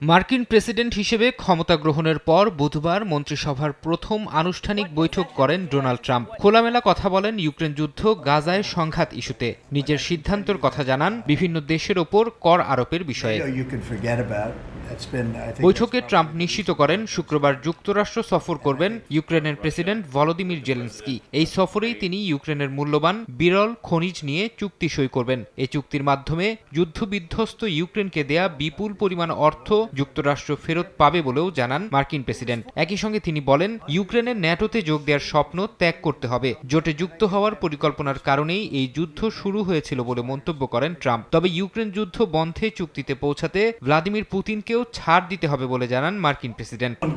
মার্কিন প্রেসিডেন্ট হিসেবে ক্ষমতা গ্রহণের পর বুধবার মন্ত্রিসভার প্রথম আনুষ্ঠানিক বৈঠক করেন ডোনাল্ড ট্রাম্প। খোলামেলা কথা বলেন ইউক্রেন যুদ্ধ গাজায় সংঘাত ইস্যুতে। নিজের সিদ্ধান্তের কথা জানান বিভিন্ন দেশের ওপর কর আরোপের বিষয়ে। বৈঠকে ট্রাম্প নিশ্চিত করেন শুক্রবার যুক্তরাষ্ট্র সফর করবেন ইউক্রেনের প্রেসিডেন্ট ভলোদিমির জেলেন্সকি। এই সফরেই তিনি ইউক্রেনের মূল্যবান বিরল খনিজ নিয়ে চুক্তি সই করবেন। এই চুক্তির মাধ্যমে যুদ্ধবিধ্বস্ত ইউক্রেনকে দেয়া বিপুল পরিমাণ অর্থ যুক্তরাষ্ট্র ফেরত পাবে বলেও জানান মার্কিন প্রেসিডেন্ট। একই সঙ্গে তিনি বলেন ইউক্রেনের ন্যাটোতে যোগ দেওয়ার স্বপ্ন ত্যাগ করতে হবে। জোটে যুক্ত হওয়ার পরিকল্পনার কারণেই এই যুদ্ধ শুরু হয়েছিল বলে মন্তব্য করেন ট্রাম্প। তবে ইউক্রেন যুদ্ধ বন্ধে চুক্তিতে পৌঁছাতে ভ্লাদিমির পুতিনকেও ছাড় দিতে হবে বলে জানান মার্কিন প্রেসিডেন্ট. Um,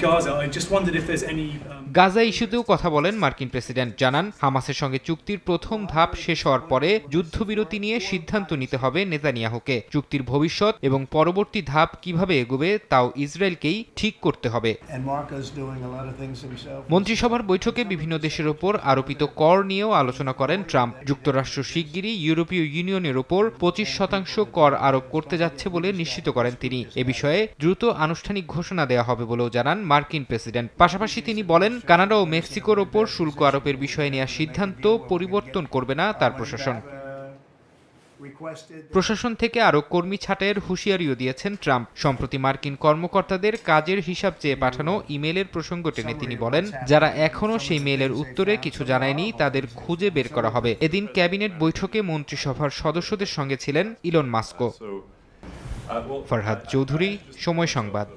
গাজা ইস্যুতেও কথা বলেন মার্কিন প্রেসিডেন্ট জানান হামাসের সঙ্গে চুক্তির প্রথম ধাপ শেষ হওয়ার পরে যুদ্ধবিরতি নিয়ে সিদ্ধান্ত নিতে হবে নেতানিয়াহুকে চুক্তির ভবিষ্যৎ এবং পরবর্তী ধাপ কীভাবে এগোবে তাও ইসরায়েলকেই ঠিক করতে হবে. মন্ত্রিসভার বৈঠকে বিভিন্ন দেশের ওপর আরোপিত কর নিয়েও আলোচনা করেন ট্রাম্প যুক্তরাষ্ট্র শিগগিরই ইউরোপীয় ইউনিয়নের ওপর পঁচিশ শতাংশ কর আরোপ করতে যাচ্ছে বলে নিশ্চিত করেন তিনি এ বিষয়ে দ্রুত আনুষ্ঠানিক ঘোষণা দেওয়া হবে বলেও জানান মার্কিন প্রেসিডেন্ট। পাশাপাশি তিনি বলেন, কানাডা ও মেক্সিকোর ওপর শুল্ক আরোপের বিষয়ে নেওয়া সিদ্ধান্ত পরিবর্তন করবে না তার প্রশাসন। প্রশাসন থেকে আরও কর্মী ছাঁটাইয়ের হুঁশিয়ারিও দিয়েছেন ট্রাম্প। সম্প্রতি মার্কিন কর্মকর্তাদের কাজের হিসাব চেয়ে পাঠানো ইমেলের প্রসঙ্গ টেনে তিনি বলেন, যারা এখনও সেই মেলের উত্তরে কিছু জানায়নি, তাদের খুঁজে বের করা হবে। এদিন ক্যাবিনেট বৈঠকে মন্ত্রিসভার সদস্যদের সঙ্গে ছিলেন ইলন মাস্কো। ফরহাদ চৌধুরী সময় সংবাদ।